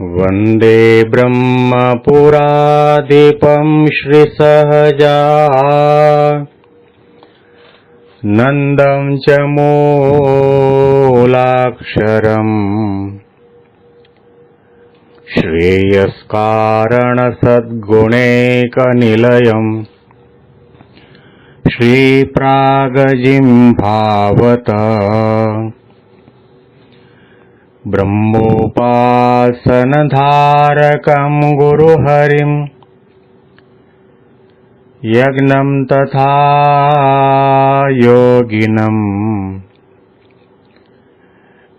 वन्दे ब्रह्मपुराधिपं श्रीसहजा। नन्दं च मूलाक्षरम्। श्रेयस्कारणसद्गुणैकनिलयम्। श्रीप्रागजिं भावत ब्रह्मोपासनधारकं गुरुहरिम् यज्ञं तथा योगिनम्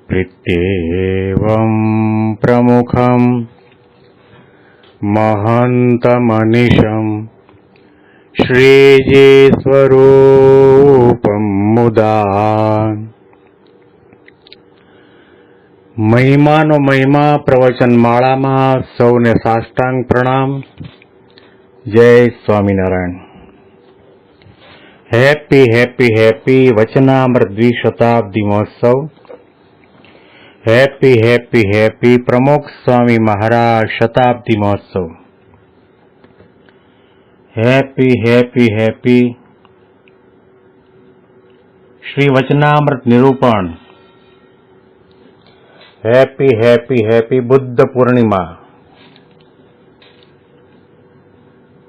प्रीत्येवं प्रमुखम् महन्तमनिशम् श्रीजीस्वरूपं मुदा મહિમાનો મહિમા પ્રવચન માળામાં સૌને સાષ્ટાંગ પ્રણામ. જય સ્વામિનારાયણ. હેપી હેપી હેપી વચનામૃત દ્વિશતાબ્દી મહોત્સવ happy happy happy Pramukh Swami Maharaj શતાબ્દી મહોત્સવ હેપી હેપી હેપી શ્રી વચનામૃત નિરૂપણ. Happy happy happy Buddha Purnima.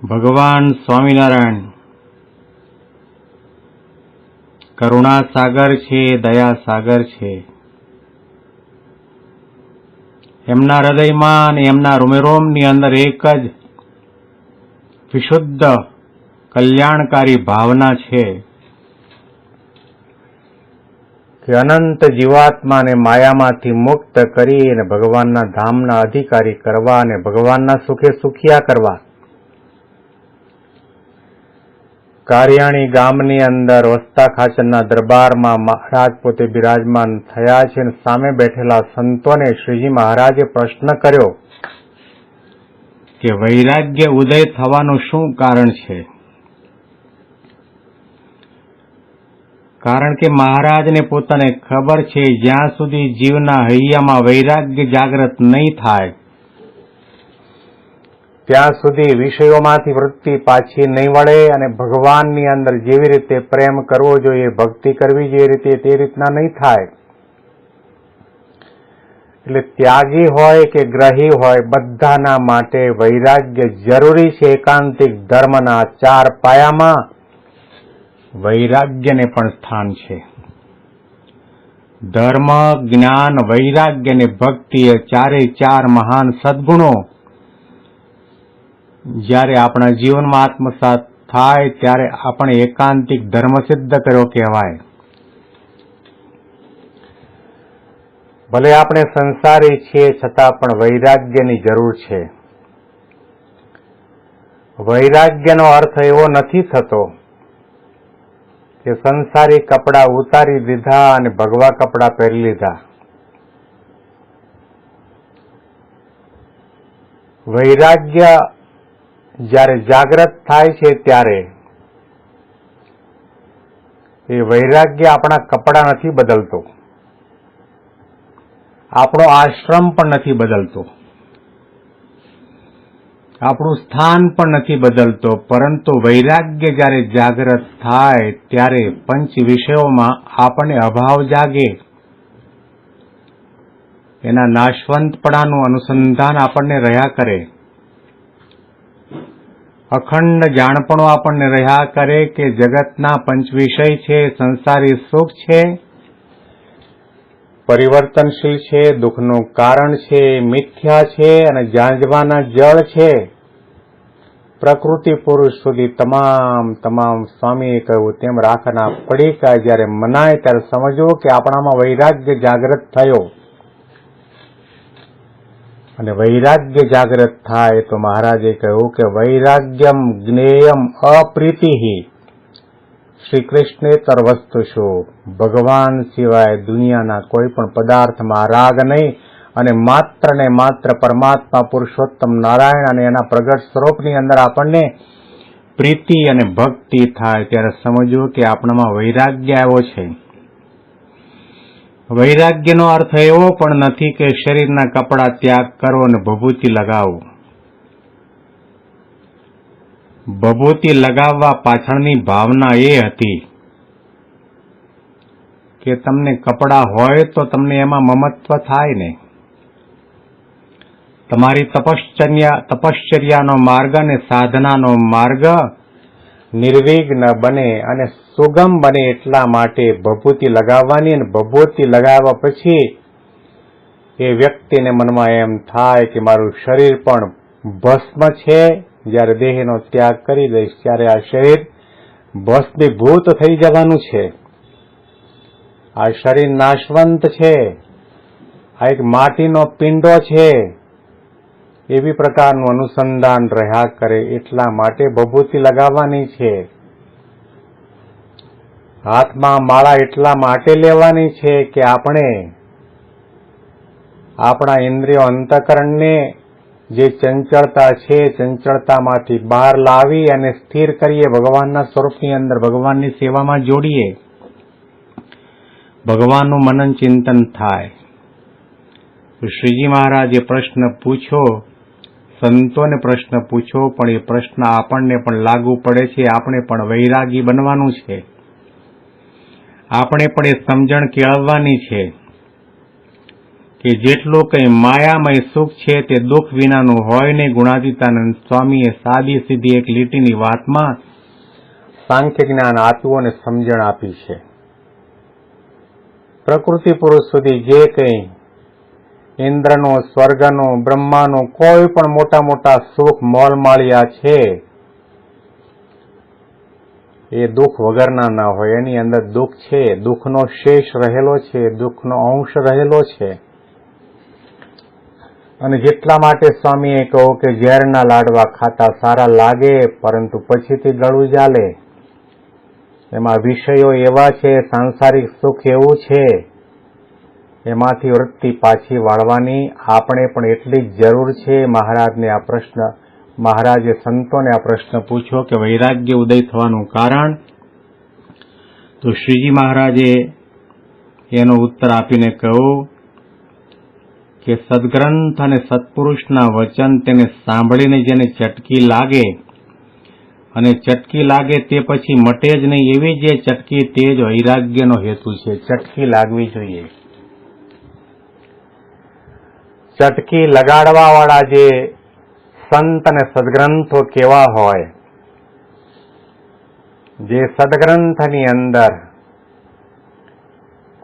ભગવાન સ્વામિનારાયણ કરુણા સાગર છે દયા સાગર છે. એમના હૃદયમાં અને એમના રોમેરોમની અંદર એક જ વિશુદ્ધ કલ્યાણકારી ભાવના છે. કે અનંત જીવાત્માને માયામાંથી મુક્ત કરી અને ભગવાનના ધામના અધિકારી કરવા અને ભગવાનના સુખે સુખિયા કરવા. કારિયાણી ગામની અંદર વસ્તા ખાચરના દરબારમાં મહારાજ પોતે બિરાજમાન થયા છે અને સામે બેઠેલા સંતોને શ્રીજી મહારાજે પ્રશ્ન કર્યો કે વૈરાગ્ય ઉદય થવાનું શું કારણ છે? કારણ કે મહારાજને પોતાને ખબર છે, જ્યાં સુધી જીવના હૈયામાં વૈરાગ્ય જાગૃત નહીં થાય, ત્યાં સુધી વિષયોમાંથી વૃત્તિ પાછી નહીં વળે અને ભગવાનની અંદર જેવી રીતે પ્રેમ કરવો જોઈએ, ભક્તિ કરવી જે રીતે તે રીતના નહીં થાય. એટલે ત્યાગી હોય કે ગ્રહી હોય, બધાના માટે વૈરાગ્ય જરૂરી છે, એકાંતિક ધર્મના ચાર પાયામાં. વૈરાગ્યને પણ સ્થાન છે. ધર્મ, જ્ઞાન વૈરાગ્ય અને ભક્તિ એ ચારે ચાર મહાન સદગુણો જ્યારે આપણા જીવનમાં આત્મસાત થાય ત્યારે આપણે એકાંતિક ધર્મ સિદ્ધ કર્યો કહેવાય. ભલે આપણે સંસારી છીએ છતાં પણ વૈરાગ્યની જરૂર છે. વૈરાગ્યનો અર્થ એવો નથી થતો કે સંસારી કપડા ઉતારી દીધા અને ભગવા કપડા પહેરી લીધા. વૈરાગ્ય જ્યારે જાગ્રત થાય છે ત્યારે એ વૈરાગ્ય આપણા કપડા નથી બદલતો. આપણો આશ્રમ પણ નથી બદલતો. આપણું સ્થાન પણ નથી બદલતો, પરંતુ વૈરાગ્ય જ્યારે જાગૃત થાય, ત્યારે પંચ વિષયોમાં આપણને અભાવ જાગે. એના નાશવંતપણાનું અનુસંધાન આપણને રહ્યા કરે. અખંડ જાણપણો આપણને રહ્યા કરે કે જગતના પંચ વિષય છે, સંસારી સુખ છે પરિવર્તનશીલ છે, દુઃખનું કારણ છે, મિથ્યા છે અને જાંજવાના જળ છે. પ્રકૃતિ પુરુષ સુધી તમામ તમામ સ્વામીએ કહ્યું તેમ રાખના પડીકા જ્યારે મનાય ત્યારે સમજવો કે આપણામાં વૈરાગ્ય જાગૃત થયો. અને વૈરાગ્ય જાગૃત થાય તો મહારાજે કહ્યું કે વૈરાગ્યમ જ્ઞેયમ અપ્રીતિ શ્રી કૃષ્ણે વસ્તુ શું ભગવાન સિવાય દુનિયાના કોઈ પણ પદાર્થમાં રાગ નહીં અને માત્ર ને માત્ર પરમાત્મા પુરુષોત્તમ નારાયણ અને એના પ્રગટ સ્વરૂપની અંદર આપણને પ્રીતિ અને ભક્તિ થાય ત્યારે સમજવું કે આપણામાં વૈરાગ્ય આવ્યો છે. વૈરાગ્યનો અર્થ એવો પણ નથી કે શરીરના કપડા ત્યાગ કરો અને ભભૂતિ લગાવો. ભભૂતિ લગાવવા પાછળની ભાવના એ હતી કે તમને કપડાં હોય તો તમને એમાં મમત્વ થાય ને. તમારી તપશ્ચર્યા, તપશ્ચર્યાનો માર્ગ અને સાધનાનો માર્ગ નિર્વિઘ્ન બને અને સુગમ બને એટલા માટે ભભૂતિ લગાવવાની અને ભભૂતિ લગાવ્યા પછી એ વ્યક્તિને મનમાં એમ થાય કે મારું શરીર પણ ભસ્મ છે જ્યારે દેહનો ત્યાગ કરી દઈશ, ત્યારે આ શરીર ભસ્મીભૂત થઈ જવાનું છે. આ શરીર નાશવંત છે. આ એક માટીનો પિંડો છે. એવી પ્રકારનું અનુસંધાન રહ્યા કરે એટલા માટે ભભૂતિ લગાવવાની છે. હાથમાં માળા એટલા માટે લેવાની છે કે આપણે આપણા ઇન્દ્રિયો અંતકરણને જે ચંચળતા છે, ચંચળતામાંથી બહાર લાવી અને સ્થિર કરીએ ભગવાનના સ્વરૂપની અંદર, ભગવાનની સેવામાં જોડીએ, ભગવાનનું મનન ચિંતન થાય. શ્રીજી મહારાજે પ્રશ્ન પૂછ્યો, સંતોને પ્રશ્ન પૂછો પણ એ પ્રશ્ન આપણને પણ લાગુ પડે છે, આપણે પણ વૈરાગી બનવાનું છે. આપણે પણ એ સમજણ કેળવવાની છે. કે જેટલું કંઈ માયામય સુખ છે તે દુઃખ વિનાનું હોય ને ગુણાતીતાનંદ સ્વામીએ સાદી સીધી એક લીટીની વાતમાં સાંખ્ય જ્ઞાન આપ્યું અને સમજણ આપી છે. પ્રકૃતિ પુરુષ સુધી જે કંઈ ઇન્દ્રનો, સ્વર્ગનો, બ્રહ્માનો કોઈ પણ મોટા મોટા સુખ મોલ માળ્યા છે, એ દુઃખ વગરના ના હોય. એની અંદર દુઃખ છે, દુઃખનો શેષ રહેલો છે, દુઃખનો અંશ રહેલો છે. અને જેટલા માટે સ્વામીએ કહો કે ઝેરના લાડવા ખાતા સારા લાગે, પરંતુ પછીથી ગળું ચાલે. એમાં વિષયો એવા છે, સાંસારિક સુખ એવું છે, એમાંથી વૃત્તિ પાછી વાળવાની આપણે પણ એટલી જ જરૂર છે. મહારાજને આ પ્રશ્ન, મહારાજે સંતોને આ પ્રશ્ન પૂછ્યો કે વૈરાગ્ય ઉદય થવાનું કારણ? તો શ્રીજી મહારાજે એનો ઉત્તર આપીને કહ્યું કે સદગ્રંથ અને સત્પુરુષના વચન તેને સાંભળીને જેને ચટકી લાગે અને ચટકી લાગે તે પછી મટે જ નહીં એવી જે ચટકી તે જ વૈરાગ્યનો હેતુ છે. ચટકી લાગવી જોઈએ. ચટકી લગાડવા વાળા જે સંત અને સદગ્રંથો કેવા હોય, જે સદગ્રંથની અંદર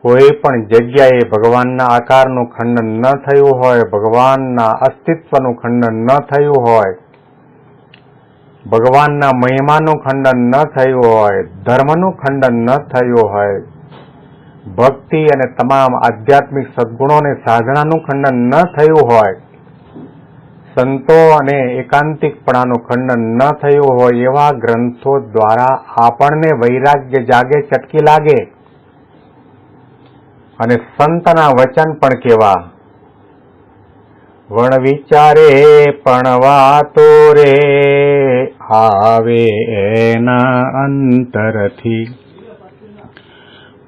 કોઈ પણ જગ્યાએ ભગવાનના આકારનું ખંડન ન થયું હોય, ભગવાનના અસ્તિત્વનું ખંડન ન થયું હોય, ભગવાનના મહિમાનું ખંડન ન થયું હોય, ધર્મનું ખંડન ન થયું હોય, ભક્તિ અને તમામ આધ્યાત્મિક સદગુણોને સાધનાનું ખંડન ન થયું હોય, સંતો અને એકાંતિકપણાનું ખંડન ન થયું હોય એવા ગ્રંથો દ્વારા આપણને વૈરાગ્ય જાગે, ચટકી લાગે. અને સંતના વચન પણ કેવા? વણ વિચારે, પણ વાતો રે, આવે એના અંતરથી.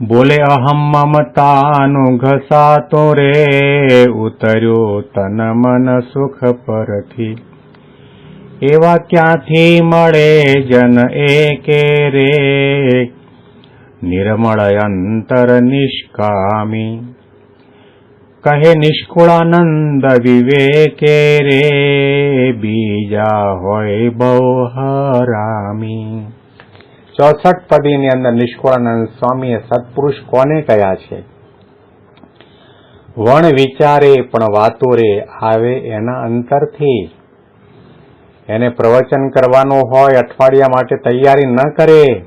બોલે, અહમ મમતાનું ઘસાતો રે, ઉતર્યો તન મન સુખ પરથી. એવા ક્યાંથી મળે જન એકે રે નિર્મળ અંતર નિષ્કામી કહે નિષ્કુળાનંદ વિવેકે રે બીજા હોય બહુ હરામી ચોસઠ પદીની અંદર નિષ્કુળાનંદ સ્વામીએ સત્પુરુષ કોને કયા છે? વણ વિચારે પણ વાતો રે આવે એના અંતરથી એને પ્રવચન કરવાનું હોય અઠવાડિયા માટે તૈયારી ન કરે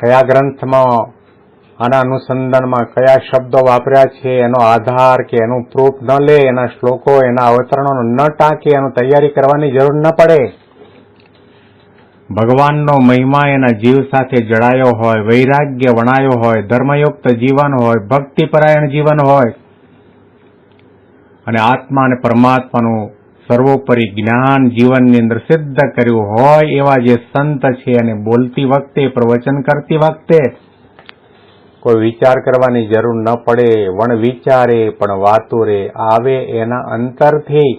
કયા ગ્રંથમાં આના અનુસંધાનમાં કયા શબ્દો વાપર્યા છે, એનો આધાર કે એનું પ્રૂફ ન લે, એના શ્લોકો, એના અવતરણો ન ટાંકે, એનું તૈયારી કરવાની જરૂર ન પડે. ભગવાનનો મહિમા એના જીવ સાથે જડાયો હોય, વૈરાગ્ય વણાયો હોય, ધર્મયુક્ત જીવન હોય, ભક્તિપરાયણ જીવન હોય, અને આત્મા અને પરમાત્માનું સર્વોપરી જ્ઞાન જીવનની અંદર સિદ્ધ કર્યું હોય એવા જે સંત છે અને બોલતી વખતે પ્રવચન કરતી વખતે કોઈ વિચાર કરવાની જરૂર ન પડે વણ વિચારે પણ વાતો રે આવે એના અંતરથી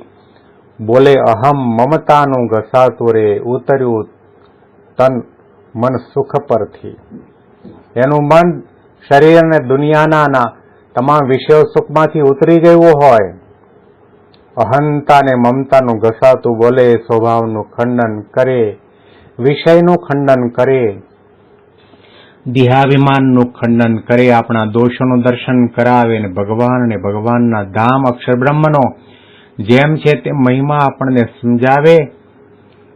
બોલે અહમ મમતાનું ઘસાતું રે ઉતર્યું તન મન સુખ પરથી એનું મન શરીર અને દુનિયાના તમામ વિષયો સુખમાંથી ઉતરી ગયું હોય અહંતા ને મમતાનું ઘસાતું બોલે, સ્વભાવનું ખંડન કરે, વિષયનું ખંડન કરે. દેહાભિમાનનું ખંડન કરે, આપણા દોષોનું દર્શન કરાવે ને ભગવાન અને ભગવાનના ધામ અક્ષર બ્રહ્મનો. જેમ છે તે મહિમા આપણને સમજાવે.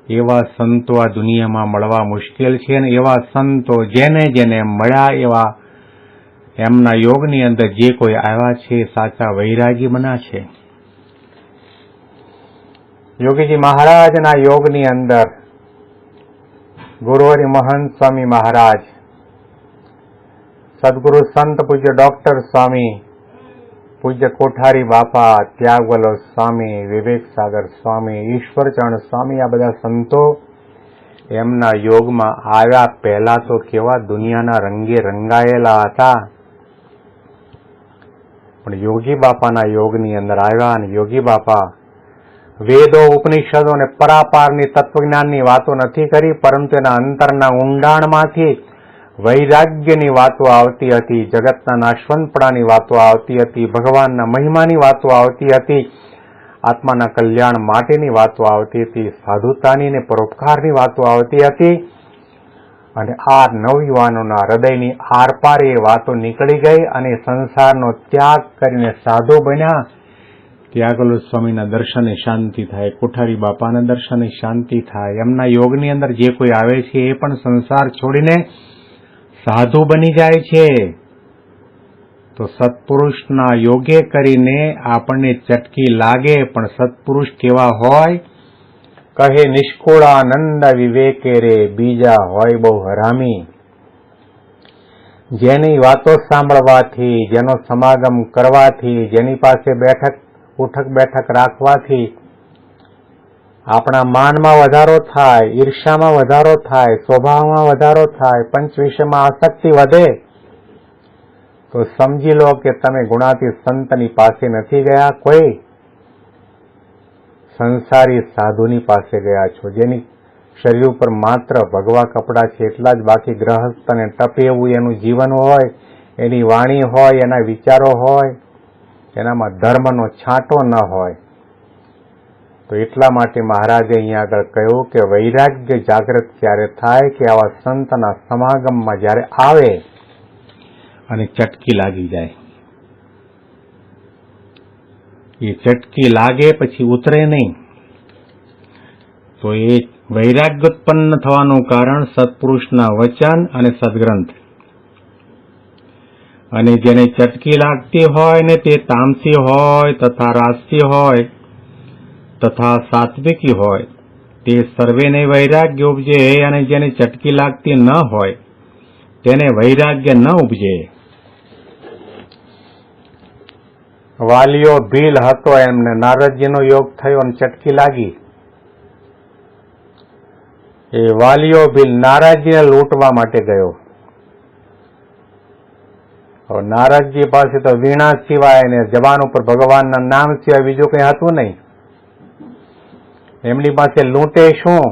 એવા સંતો આ દુનિયામાં મળવા મુશ્કેલ છે અને એવા સંતો જેને જેને મળ્યા એવા એમના યોગની અંદર જે કોઈ આવ્યા છે, સાચા વૈરાગી બના છે. યોગીજી મહારાજના યોગની અંદર ગુરુહરિ મહંત સ્વામી મહારાજ, સદગુરુ સંત પૂજ્ય ડોક્ટર સ્વામી, પૂજ્ય કોઠારી બાપા, ત્યાગવલ્લભ સ્વામી વિવેક સાગર સ્વામી, ઈશ્વરચરણ સ્વામી, આ બધા સંતો એમના યોગમાં આવ્યા. પહેલા તો કેવા દુનિયાના રંગે રંગાયેલા હતા. પણ યોગી બાપાના યોગની અંદર આવ્યા અને યોગી બાપા વેદો, ઉપનિષદો અને પરાપારની તત્વજ્ઞાનની વાતો નથી કરી, પરંતુ એના અંતરના ઊંડાણમાંથી વૈરાગ્યની વાતો આવતી હતી, જગતના નાશવંતપણાની વાતો આવતી હતી, ભગવાનના મહિમાની વાતો આવતી હતી, આત્માના કલ્યાણ માટેની વાતો આવતી હતી, સાધુતાની અને પરોપકારની વાતો આવતી હતી અને આ નવયુવાનોના હૃદયની આરપાર એ વાતો નીકળી ગઈ અને સંસારનો ત્યાગ કરીને સાધુ બન્યા. ત્યાગલો સ્વામીના દર્શને શાંતિ થાય, કોઠારી બાપાના દર્શને શાંતિ થાય, એમના યોગની અંદર જે કોઈ આવે છે એ પણ સંસાર છોડીને સાધુ બની જાય છે. તો સત્પુરુષના યોગે કરીને આપણને ચટકી લાગે, પણ સત્પુરુષ કેવા હોય? કહે, નિષ્કુળાનંદ વિવેકે રે, બીજા હોય બહુ હરામી. જેની વાતો સાંભળવાથી, જેનો સમાગમ કરવાથી, જેની પાસે બેઠક ઉઠક બેઠક રાખવાથી આપણા માનમાં વધારો થાય ઈર્ષામાં વધારો થાય, સ્વભાવમાં વધારો થાય, પંચ વિષયમાં આસક્તિ વધે, તો સમજી લો કે તમે ગુણાતી સંતની પાસે નથી ગયા કોઈ. સંસારી સાધુની પાસે ગયા છો, જેની શરીર ઉપર માત્ર ભગવા કપડાં છે, એટલા જ બાકી ગ્રહસ્થ અને ટપે એવું એનું જીવન હોય, એની વાણી હોય, એના વિચારો હોય એનામાં ધર્મનો છાંટો ન હોય. તો એટલા માટે મહારાજે અહીંયા આગળ કહ્યું કે વૈરાગ્ય જાગૃત ત્યારે થાય કે આવા સંતના સમાગમમાં જ્યારે આવે અને ચટકી લાગી જાય. એ ચટકી લાગે પછી ઉતરે નહીં. તો એ વૈરાગ્ય ઉત્પન્ન થવાનું કારણ સત્પુરુષના વચન અને સદગ્રંથ. અને જેને ચટકી લાગતી હોય ને તે તામસી હોય, તથા રાસ્તી હોય, તથા સાત્વિકી હોય, તે સર્વેને વૈરાગ્ય ઉપજે અને જેને ચટકી લાગતી ન હોય, તેને વૈરાગ્ય ન ઉપજે. વાલીઓ ભીલ હતો એમને, નારદજીનો યોગ થયો અને ચટકી લાગી. એ વાલીઓ ભીલ નારાજીને લૂંટવા માટે ગયો. હવે નારદજી પાસે તો વીણા સિવાય ને જવાન ઉપર ભગવાનના નામ સિવાય બીજું કંઈ હતું નહીં એમની પાસે લૂંટે શું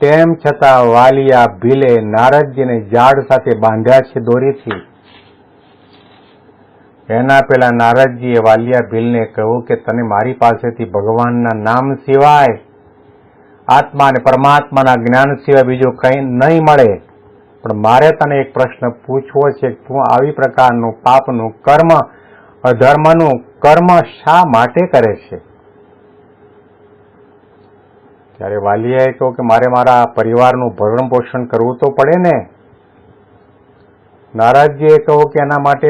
તેમ છતાં વાલિયા ભીલે નારદજીને ઝાડ સાથે બાંધ્યા છે દોરીથી એના પેલા નારદજીએ વાલિયા ભીલને કહ્યું કે તને મારી પાસેથી ભગવાનના નામ સિવાય આત્મા અને પરમાત્માના જ્ઞાન સિવાય બીજું કંઈ નહીં મળે પણ મારે તને એક પ્રશ્ન પૂછવો છે તું આવી પ્રકારનું પાપનું કર્મ, અધર્મનું કર્મ શા માટે કરે છે? ત્યારે વાલીએ કહ્યું કે મારે મારા પરિવારનું ભરણ પોષણ કરવું તો પડે ને. નારાજજીએ કહ્યું કે એના માટે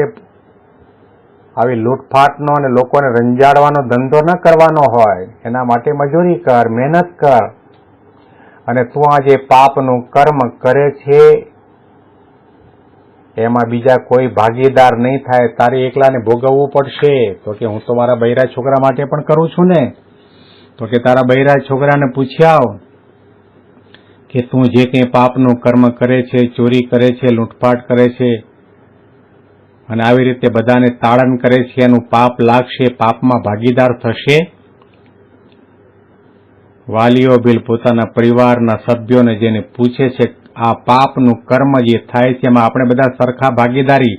આવી લૂંટફાટનો અને લોકોને રંજાડવાનો ધંધો ન કરવાનો હોય. એના માટે મજૂરી કર, મહેનત કર. અને તું આ જે પાપનું કર્મ કરે છે એમાં બીજા કોઈ ભાગીદાર નહીં થાય, તારે એકલાને ભોગવવું પડશે. તો કે હું તો મારા બૈરા છોકરા માટે પણ કરું છું ને. તો કે તારા બૈરા છોકરાને પૂછી આવ કે તું જે કંઈ પાપનું કર્મ કરે છે, ચોરી કરે છે, લૂંટફાટ કરે છે અને આવી રીતે બધાને તાળન કરે છે, એનું પાપ લાગશે, પાપમાં ભાગીદાર થશે. વાલીઓ બિલ પોતાના પરિવારના સભ્યોને જેને પૂછે છે આ પાપનું કર્મ જે થાય છે, એમાં આપણે બધા સરખા ભાગીદારી.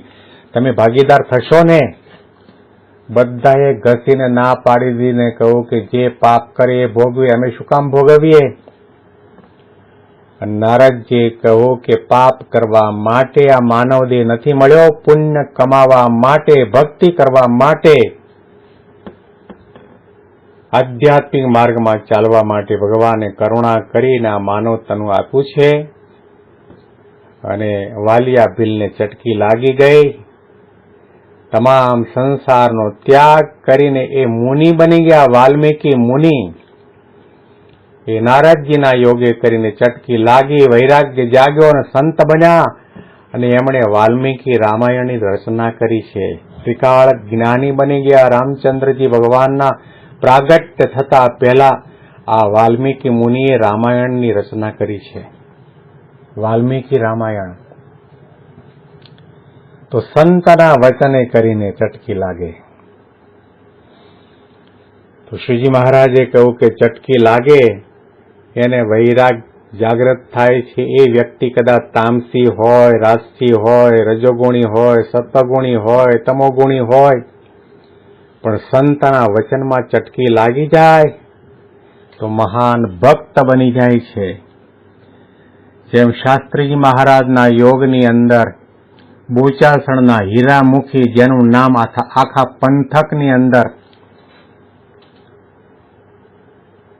તમે ભાગીદાર થશો ને? બધાએ ઘસીને ના પાડી દીને કહું કે જે પાપ કરે એ ભોગવે અમે શું કામ ભોગવીએ? નારદજીએ કહો કે પાપ કરવા માટે આ માનવ દેહ નથી મળ્યો, પુણ્ય કમાવા માટે, ભક્તિ કરવા માટે, આધ્યાત્મિક માર્ગમાં ચાલવા માટે ભગવાને કરુણા કરીને આ માનવ તનું આપ્યું છે. અને વાલિયા ભીલને ચટકી લાગી ગઈ. તમામ સંસારનો ત્યાગ કરીને એ મુનિ બની ગયા, વાલ્મીકી મુનિ. એ નારદજીના યોગે કરીને ચટકી લાગી, વૈરાગ્ય જાગ્યો અને સંત બન્યા. અને એમણે વાલ્મીકી રામાયણની રચના કરી છે. શ્રીકાળ જ્ઞાની બની ગયા, રામચંદ્રજી ભગવાનના પ્રાગટ્ય થતા પહેલા આ વાલ્મીકી મુનિએ રામાયણની રચના કરી છે. વાલ્મીકી રામાયણ. તો સંતના વચને કરીને ચટકી લાગે. તો શ્રીજી મહારાજે કહ્યું કે ચટકી લાગે, એને વૈરાગ જાગ્રત થાય છે. એ વ્યક્તિ કદાચ તામસી હોય રાજસી હોય, રજોગુણી હોય, સત્વગુણી હોય, તમોગુણી હોય, પણ સંતના વચનમાં ચટકી લાગી જાય, તો મહાન ભક્ત બની જાય છે. જેમ શાસ્ત્રીજી મહારાજના યોગની અંદર, બોચાસણના હીરામુખી જેનું નામ આખા પંથકની અંદર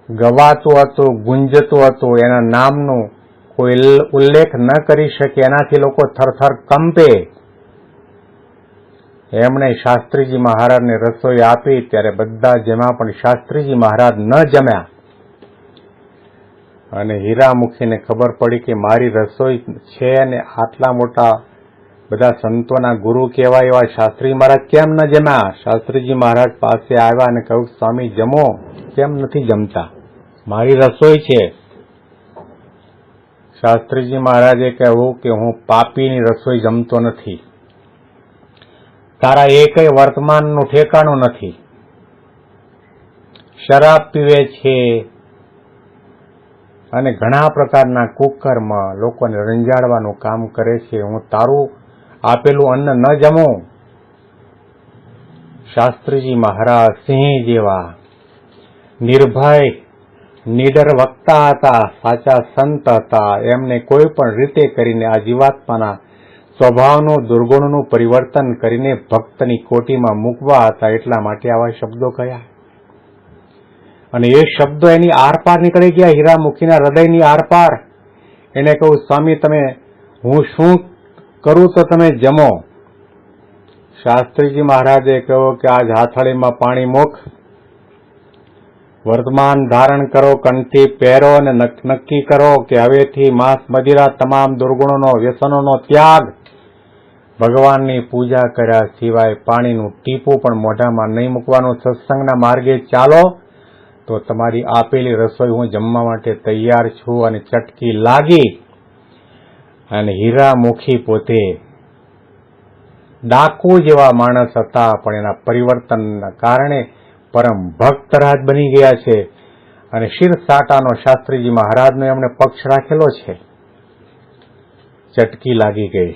ગવાતું હતું, ગુંજતું હતું, એના નામનું કોઈ ઉલ્લેખ ન કરી શકે, એનાથી લોકો થરથર કંપે. એમણે શાસ્ત્રીજી મહારાજને રસોઈ આપી, ત્યારે બધા જેમાં પણ શાસ્ત્રીજી મહારાજ ન જમ્યા. અને હીરામુખીને ખબર પડી કે મારી રસોઈ છે અને આટલા મોટા બધા સંતોના ગુરુ કહેવાય એવા શાસ્ત્રી મહારાજ કેમ ન જમ્યા? શાસ્ત્રીજી મહારાજ પાસે આવ્યા અને કહ્યું, સ્વામી, જમો. કેમ નથી જમતા? મારી રસોઈ છે. શાસ્ત્રીજી મહારાજે કહેવું કે હું પાપીની રસોઈ જમતો નથી. તારા એકય વર્તમાનનું ઠેકાણું નથી. શરાબ પીવે છે અને ઘણા પ્રકારના કુકર્મ લોકોને રંજાડવાનું કામ કરે છે. હું તારું આપેલું અન્ન ન જમું. શાસ્ત્રીજી મહારાજ સિંહ જેવા નિર્ભય નિડર વક્તા હતા, સાચા સંત હતા. એમને કોઈ પણ રીતે કરીને આ જીવાત્માના સ્વભાવનું, દુર્ગુણનું પરિવર્તન કરીને ભક્તની કોટીમાં મૂકવા હતા. એટલા માટે આવા શબ્દો કયા? અને એ શબ્દો એની આરપાર નીકળી ગયા, હીરામુખીના હૃદયની આરપાર એને કહું, સ્વામી, તમે, હું શું કરું તો તમે જમો? શાસ્ત્રીજી મહારાજે કહ્યું કે, આજ હાથળીમાં પાણી મુખ વર્તમાન ધારણ કરો, કંઠી પહેરો અને નક્કી કરો કે હવેથી માંસ મદિરા તમામ દુર્ગુણોનો, વ્યસનોનો ત્યાગ. ભગવાનની પૂજા કર્યા સિવાય પાણીનું ટીપું પણ મોઢામાં નહીં મૂકવાનું. સત્સંગના માર્ગે ચાલો. તો તમારી આપેલી રસોઈ હું જમવા માટે તૈયાર છું અને ચટકી લાગી અને હીરામુખી પોતે ડાકુ જેવા માણસ હતા, પણ એના પરિવર્તનના કારણે પરમ ભક્તરાજ બની ગયા છે અને શિર સાટાનો શાસ્ત્રીજી મહારાજનો એમણે પક્ષ રાખેલો છે. ચટકી લાગી ગઈ.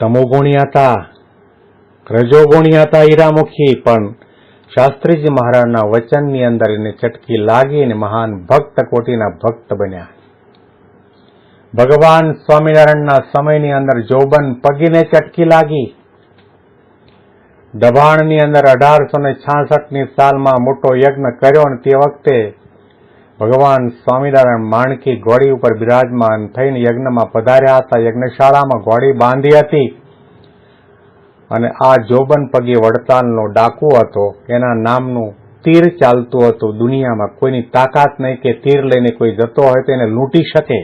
તમોગુણી હતા રજોગુણી હતા હીરામુખી, પણ શાસ્ત્રીજી મહારાજના વચનની અંદર એને ચટકી લાગી અને મહાન ભક્ત કોટીના ભક્ત બન્યા. ભગવાન સ્વામિનારાયણના સમયની અંદર જોબન પગીને ચટકી લાગી. દબાણની અંદર અઢારસો ને છાસઠની સાલમાં મોટો યજ્ઞ કર્યો અને તે વખતે ભગવાન સ્વામિનારાયણ માણકી ઘોડી ઉપર બિરાજમાન થઈને યજ્ઞમાં પધાર્યા હતા. યજ્ઞશાળામાં ઘોડી બાંધી હતી. અને આ જોબન પગે વડતાલનો ડાકુ હતો. એના નામનું તીર ચાલતું હતું દુનિયામાં. કોઈની તાકાત નહીં કે તીર લઈને કોઈ જતો હોય તો એને લૂંટી શકે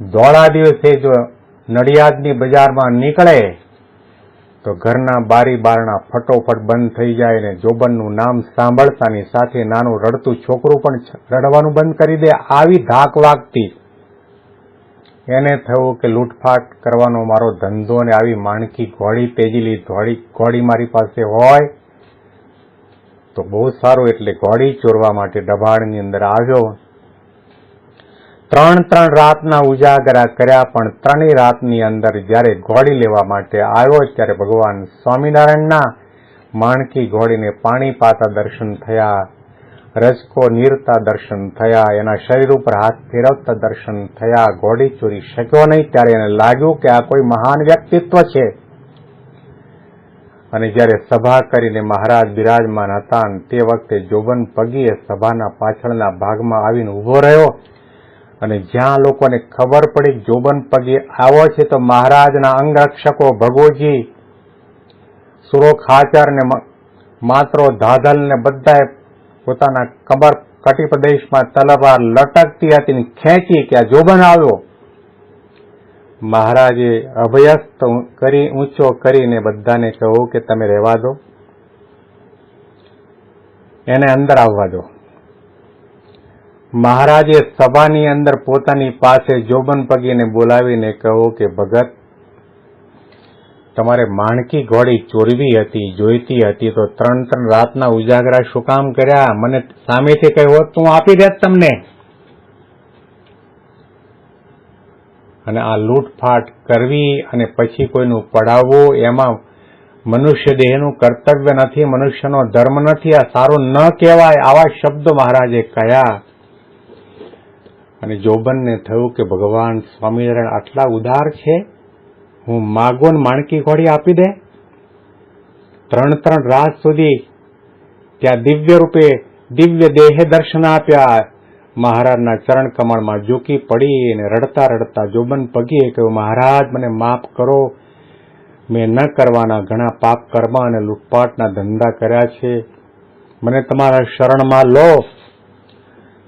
ધોળા દિવસે જો નડિયાદની બજારમાં નીકળે, તો ઘરના બારી બારણા ફટોફટ બંધ થઈ જાય ને જોબનનું નામ સાંભળતાની સાથે નાનું રડતું છોકરું પણ રડવાનું બંધ કરી દે. આવી ધાક વાગતી એને થયું કે લૂંટફાટ કરવાનો મારો ધંધો ને આવી માણકી ઘોડી પેજેલી ઘોડી ઘોડી મારી પાસે હોય, તો બહુ સારું એટલે ઘોડી ચોરવા માટે ડભાણની અંદર આવ્યો. ત્રણ ત્રણ રાતના ઉજાગરા કર્યા, પણ ત્રણેય રાતની અંદર જ્યારે ઘોડી લેવા માટે આવ્યો, ત્યારે ભગવાન સ્વામિનારાયણના માણકી ઘોડીને પાણી પાતા દર્શન થયા. રજકો નીરતા દર્શન થયા એના શરીર ઉપર હાથ ફેરવતા દર્શન થયા ઘોડી ચોરી શક્યો નહીં ત્યારે એને લાગ્યું કે આ કોઈ મહાન વ્યક્તિત્વ છે અને જ્યારે સભા કરીને મહારાજ બિરાજમાન હતા તે વખતે જોબન પગીએ સભાના પાછળના ભાગમાં આવીને ઊભો રહ્યો અને જ્યાં લોકોને ખબર પડી જોબન પગી આવો છે, તો મહારાજના અંગરક્ષકો ભગોજી સુરો ખાચર ને માત્રો ધાધલ ને બધાએ પોતાના કમર કટી તલવાર લટકતી હતી ખેંચી કે જોબન આવ્યો. મહારાજે અભયસ્ત કરી, ઊંચો કરીને બધાને કહ્યું કે તમે રહેવા દો. એને અંદર આવવા દો. મહારાજે સભાની અંદર પોતાની પાસે જોબન પગીને બોલાવીને કહ્યું કે ભગત તમારે માણકી ઘોડી ચોરવી હતી, જોઈતી હતી, તો ત્રણ ત્રણ રાતના ઉજાગરા શું કામ કર્યા? મને સામેથી કહ્યું, હોત, તો આપી દેત તમને. અને આ લૂંટફાટ કરવી અને પછી કોઈનું પડાવવું, એમાં મનુષ્ય દેહનું કર્તવ્ય નથી, મનુષ્યનો ધર્મ નથી, આ સારું ન કહેવાય, આવા શબ્દો મહારાજે કહ્યા. અને જોબનને થયું કે ભગવાન સ્વામિનારાયણ આટલા ઉદાર છે? હું માગો માણકી ઘોડી આપી દે. ત્રણ ત્રણ રાત સુધી ત્યાં દિવ્ય રૂપે દિવ્ય દેહે દર્શન આપ્યા. મહારાજના ચરણ કમળમાં ઝૂકી પડી અને રડતા રડતા જોબન પગીએ કહ્યું, મહારાજ, મને માફ કરો. મેં ન કરવાના ઘણા પાપ કર્મ અને લૂંટપાટના ધંધા કર્યા છે. મને તમારા શરણમાં લો.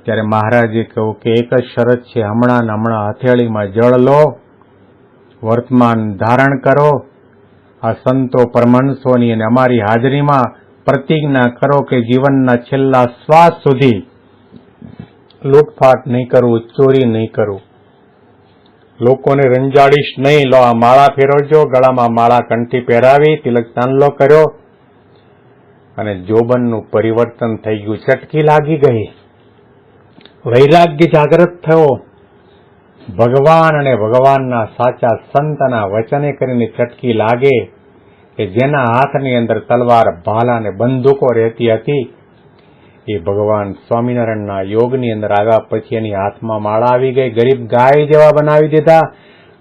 ત્યારે મહારાજે કહ્યું કે એક જ શરત છે, હમણાં ને હમણાં હથેળીમાં જળ લો. વર્તમાન ધારણ કરો. આ સંતો પરમહંસોની અને અમારી હાજરીમાં પ્રતિજ્ઞા કરો કે જીવનના છેલ્લા શ્વાસ સુધી લૂંટફાટ નહીં કરવું ચોરી નહીં કરવું લોકોને રંજાડીશ નહીં. લો આ માળા ફેરવજો. ગળામાં માળા કંઠી પહેરાવી, તિલક ચાંદલો કર્યો અને જોબનનું પરિવર્તન થઈ ગયું. ચટકી લાગી ગઈ. વૈરાગ્ય જાગૃત થયો. ભગવાન અને ભગવાનના સાચા સંતના વચને કરીને ચટકી લાગે કે જેના હાથની અંદર તલવાર, ભાલા અને બંદૂકો રહેતી હતી, એ ભગવાન સ્વામિનારાયણના યોગની અંદર આવ્યા પછી એની હાથમાં માળા આવી ગઈ. ગરીબ ગાય જેવા બનાવી દીધા.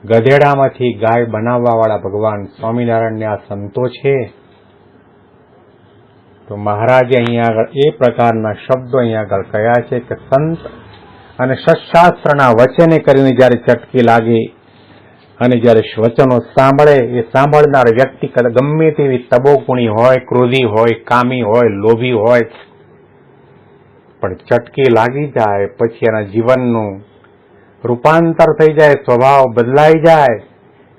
ગધેડામાંથી ગાય બનાવવા વાળા ભગવાન સ્વામિનારાયણને આ સંતો છે. તો મહારાજે અહીંયા આગળ એ પ્રકારના શબ્દો અહીંયા આગળ કયા છે કે સંત અને સત્શાસ્ત્રના વચને કરીને જ્યારે ચટકી લાગે અને જ્યારે વચનો સાંભળે, એ સાંભળનાર વ્યક્તિ ગમે તેવી તબોગુણી હોય, ક્રોધી હોય, કામી હોય, લોભી હોય, પણ ચટકી લાગી જાય, પછી એના જીવનનું રૂપાંતર થઈ જાય, સ્વભાવ બદલાઈ જાય,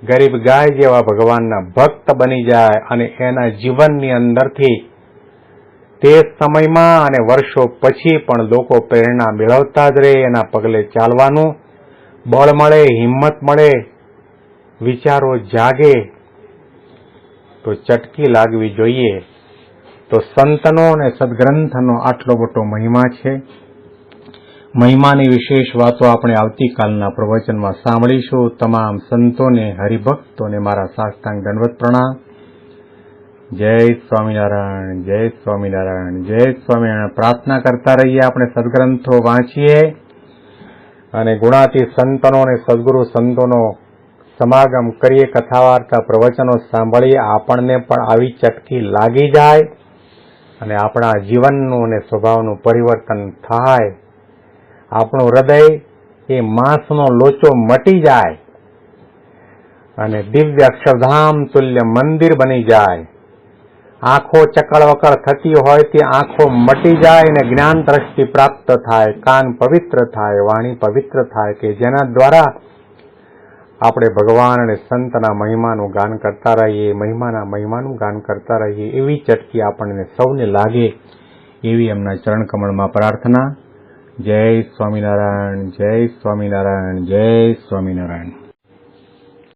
ગરીબ ગાય જેવા ભગવાનના ભક્ત બની જાય અને એના જીવનની અંદરથી તે સમયમાં અને વર્ષો પછી પણ લોકો પ્રેરણા મેળવતા જ રહે, એના પગલે ચાલવાનું. બળ મળે, હિંમત મળે, વિચારો જાગે, તો ચટકી લાગવી જોઈએ. તો સંતનો અને સદગ્રંથનો આટલો મોટો મહિમા છે. મહિમાની વિશેષ વાતો આપણે આવતીકાલના પ્રવચનમાં સાંભળીશું. તમામ સંતોને, હરિભક્તોને મારા સાષ્ટાંગ દંડવત પ્રણામ. જય સ્વામિનારાયણ જય સ્વામિનારાયણ જય સ્વામિનારાયણ. પ્રાર્થના કરતા રહીએ આપણે સદગ્રંથો વાંચીએ અને ગુણાતી સંતનો અને સદગુરુ સંતોનો સમાગમ કરીએ કથા વાર્તા પ્રવચનો સાંભળીએ. આપણને પણ આવી ચટકી લાગી જાય અને આપણા જીવનનું અને સ્વભાવનું પરિવર્તન થાય. આપણું હૃદય એ માંસનો લોચો મટી જાય અને દિવ્ય અક્ષરધામ તુલ્ય મંદિર બની જાય. આંખો ચકળવકળ થતી હોય તે આંખો મટી જાય અને જ્ઞાન દ્રષ્ટિ પ્રાપ્ત થાય, કાન પવિત્ર થાય, વાણી પવિત્ર થાય કે જેના દ્વારા આપણે ભગવાન અને સંતના મહિમાનું ગાન કરતા રહીએ, મહિમાના મહિમાનું ગાન કરતા રહીએ, એવી ચટકી આપણને સૌને લાગે, એવી એમના ચરણ કમળમાં પ્રાર્થના. જય સ્વામિનારાયણ જય સ્વામિનારાયણ જય સ્વામિનારાયણ.